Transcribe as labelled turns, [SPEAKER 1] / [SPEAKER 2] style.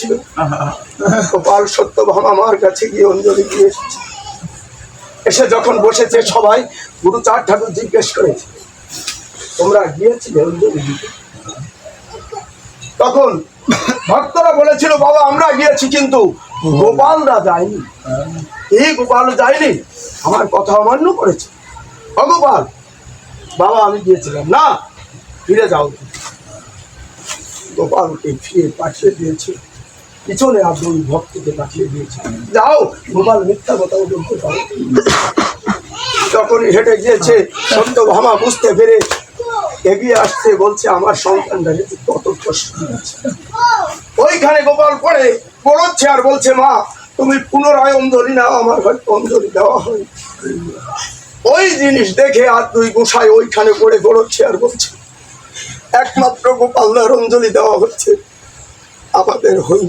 [SPEAKER 1] ছিল। গোপাল সত্যভাম আমার কাছে গিয়ে অঞ্জলি দিয়ে এসেছে। এসে যখন বসেছে সবাই, গুরু চার ঠাকুর জিজ্ঞেস করেছে, তোমরা গিয়েছিলে অঞ্জলি দিতে? তখন ভক্তরা বলেছিল, বাবা, আমরা গিয়েছি, কিন্তু গোপালরা যায়নি। এই গোপাল যায়নি? আমার কথা অমান্য করেছে। অগোপাল বাবা, আমি গিয়েছিলাম। না, ফিরে যাও। গোপালকে ফিরে পাঠিয়ে দিয়েছে। পিছনে আর দুই ভক্তকে পাঠিয়ে দিয়েছে। যাও, গোপাল মিথ্যা কথা বলতে পারো। যখনই হেঁটে গিয়েছে সত্য ভামা বুঝতে পেরে এগিয়ে আসছে, বলছে, আমার সন্তানটা কত কষ্ট ওইখানে গোপাল পড়ে পড়ছে আর বলছে, মা, তুমি পুনরায় অঞ্জলি নাও, আমার হয়তো অঞ্জলি দেওয়া হয়। ওই জিনিস দেখে আর দুই গোসাই ওইখানে পড়ে গড়চ্ছে আর বলছে, একমাত্র গোপালদার অঞ্জলি দেওয়া হচ্ছে, আমাদের হই